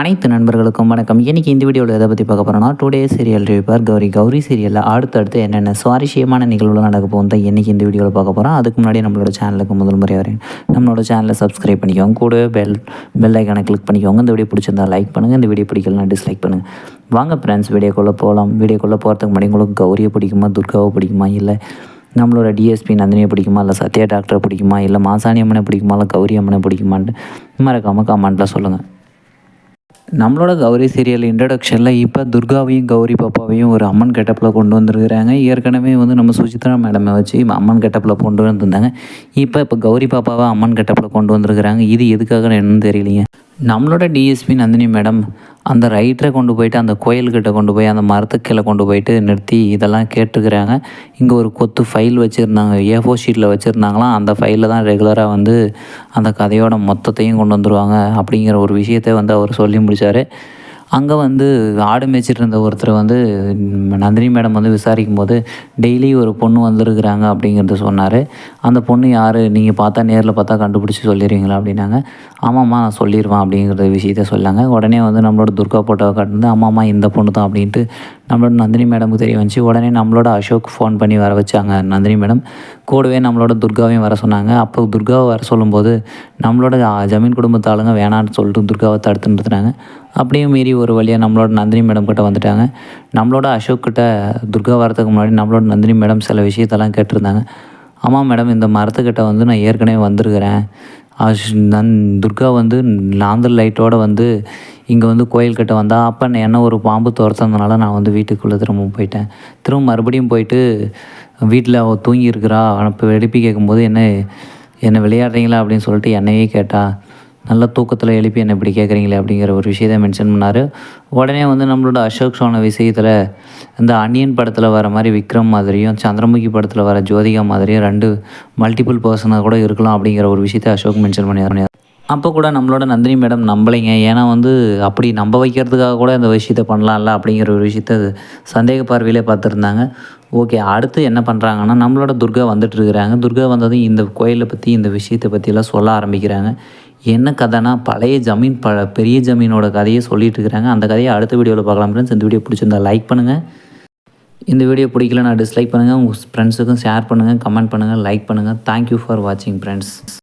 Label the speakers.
Speaker 1: அனைத்து நண்பர்களுக்கும் வணக்கம். இன்றைக்கி இந்த வீடியோவில் எதை பற்றி பார்க்க போகிறோம்னா today serial reviewer Gauri Gauri சீரியலில் அடுத்தடுத்து என்னென்ன சுவாரஸ்யமான நிகழ்வுகள் நடக்க போகும் தான் இன்றைக்கி இந்த வீடியோவில் பார்க்க போகிறோம் அதுக்கு முன்னாடி நம்மளோட சேனலுக்கு முதல் முறை வரேன் நம்மளோட சேனலை சப்ஸ்கிரைப் பண்ணிக்கோங்க. கூட பெல் பெல் ஐக்கானை கிளிக் பண்ணிக்கோங்க. இந்த வீடியோ பிடிச்சிருந்தா லைக் பண்ணுங்கள் இந்த வீடியோ பிடிக்கலனா டிஸ்லைக் பண்ணுங்கள் வாங்க ஃப்ரெண்ட்ஸ் வீடியோக்குள்ளே போகலாம் வீடியோக்குள்ளே போகிறதுக்கு முன்னாடி உங்களுக்கு கௌரியை பிடிக்குமா துர்காவை பிடிக்குமா இல்லை நம்மளோட டிஎஸ்பி நந்தினியை பிடிக்குமா இல்லை சத்யா டாக்டரை பிடிக்குமா இல்லை மாசாணி அம்மனை பிடிக்குமா இல்லை கௌரி அம்மனை பிடிக்குமான்ட்டு மறக்காமல் கமெண்ட்டில் சொல்லுங்கள் நம்மளோட கௌரி சீரியல் இன்ட்ரடக்ஷனில் இப்போ துர்காவையும் கௌரி பாப்பாவையும் ஒரு அம்மன் கெட்டப்பில் கொண்டு வந்திருக்கிறாங்க. ஏற்கனவே வந்து நம்ம சுஜித்ரா மேடமை வச்சு அம்மன் கெட்டப்பில் கொண்டு வந்திருந்தாங்க. இப்போ இப்போ கௌரி பாப்பாவை அம்மன் கெட்டப்பில் கொண்டு வந்திருக்கிறாங்க. இது எதுக்காக என்னன்னு தெரியலைங்க. நம்மளோட டிஎஸ்பி நந்தினி மேடம் அந்த ரைட்டரை கொண்டு போயிட்டு அந்த கோயில்கிட்ட கொண்டு போய் அந்த மரத்துக்கீழே கொண்டு போயிட்டு நிறுத்தி இதெல்லாம் கேட்டுருக்குறாங்க இங்கே ஒரு கொத்து ஃபைல் வச்சுருந்தாங்க. ஏ ஃபோர் ஷீட்டில் வச்சுருந்தாங்களாம். அந்த ஃபைலில் தான் ரெகுலராக வந்து அந்த கதையோட மொத்தத்தையும் கொண்டு வந்துடுவாங்க அப்படிங்கிற ஒரு விஷயத்தை வந்து அவர் சொல்லி முடித்தார் அங்கே வந்து ஆடு மேய்ச்சிட்டு இருந்த ஒருத்தர் வந்து நந்தினி மேடம் வந்து விசாரிக்கும் போது டெய்லி ஒரு பொண்ணு வந்திருக்கிறாங்க அப்படிங்கிறத சொன்னார். அந்த பொண்ணு யார்? நீங்கள் பார்த்தா நேரில் பார்த்தா கண்டுபிடிச்சி சொல்லிடுவீங்களா? அப்படின்னாங்க. ஆமாம்மா நான் சொல்லிடுவேன் அப்படிங்கிற விஷயத்த சொல்லாங்க உடனே வந்து நம்மளோட துர்கா போட்டோவை காட்டுந்து ஆமாம்மா இந்த பொண்ணு தான் அப்படின்ட்டு நம்மளோட நந்தினி மேடமுக்கு தெரிய வந்துச்சு. உடனே நம்மளோட அசோக் ஃபோன் பண்ணி வர வச்சாங்க நந்தினி மேடம். கூடவே நம்மளோட துர்காவையும் வர சொன்னாங்க. அப்போ துர்காவை வர சொல்லும்போது நம்மளோட ஜமீன் குடும்பத்து ஆளுங்க வேணான்னு சொல்லிட்டு துர்காவை தடுத்து நிறுத்துனாங்க. அப்படியும் மீறி ஒரு வழியாக நம்மளோட நந்தினி மேடம் கிட்ட வந்துட்டாங்க. நம்மளோட அசோக் கிட்ட துர்கா வரதுக்கு முன்னாடி நம்மளோட நந்தினி மேடம் சில விஷயத்தெல்லாம் கேட்டிருந்தாங்க. ஆமாம் மேடம் இந்த மரத்துக்கிட்ட வந்து நான் ஏற்கனவே வந்திருக்கிறேன். அஷ் நன் துர்கா வந்து லாந்தர் லைட்டோடு வந்து இங்கே வந்து கோயில்கிட்ட வந்தால் அப்போ என்ன ஒரு பாம்பு துரத்துனதுனால நான் வந்து வீட்டுக்குள்ளே திரும்ப போயிட்டேன். திரும்ப மறுபடியும் போயிட்டு வீட்டில் அவள் தூங்கியிருக்கிறா. இப்போ எழுப்பி கேட்கும்போது என்ன என்னை விளையாடுறீங்களா? அப்படின்னு சொல்லிட்டு என்னையே கேட்டா நல்ல தூக்கத்தில் எழுப்பி என்ன இப்படி கேட்குறீங்களே அப்படிங்கிற ஒரு விஷயத்தை மென்ஷன் பண்ணார். உடனே வந்து நம்மளோட அசோக் சோன விஷயத்தில் இந்த அன்னியன் படத்தில் வர மாதிரி விக்ரம் மாதிரியும் சந்திரமுகி படத்தில் வர ஜோதிகா மாதிரியும் ரெண்டு மல்டிபிள் பர்சனாக கூட இருக்கலாம் அப்படிங்கிற ஒரு விஷயத்தை அசோக் மென்ஷன் பண்ணி அப்போ கூட நம்மளோட நந்தினி மேடம் நம்பலைங்க. ஏன்னா வந்து அப்படி நம்ப வைக்கிறதுக்காக கூட இந்த விஷயத்த பண்ணலாம்ல அப்படிங்கிற ஒரு விஷயத்த சந்தேக பார்வையிலே பார்த்துருந்தாங்க. ஓகே அடுத்து என்ன பண்ணுறாங்கன்னா நம்மளோட துர்கா வந்துட்டு இருக்கிறாங்க. துர்கா வந்ததும் இந்த கோயிலை பற்றி இந்த விஷயத்தை பற்றியெல்லாம் சொல்ல ஆரம்பிக்கிறாங்க. என்ன கதைனா பழைய ஜமீன் ப பெரிய ஜமீனோட கதையை சொல்லிட்டு இருக்கிறாங்க. அந்த கதையை அடுத்த வீடியோவில் பார்க்கலாம் ஃப்ரெண்ட்ஸ் இந்த வீடியோ பிடிச்சிருந்தா லைக் பண்ணுங்கள் இந்த வீடியோ பிடிக்கல நான் டிஸ்லைக் பண்ணுங்கள் உங்கள் ஃப்ரெண்ட்ஸுக்கும் ஷேர் பண்ணுங்கள் கமெண்ட் பண்ணுங்கள் லைக் பண்ணுங்கள் தேங்க்யூ ஃபார் வாட்சிங் ஃப்ரெண்ட்ஸ்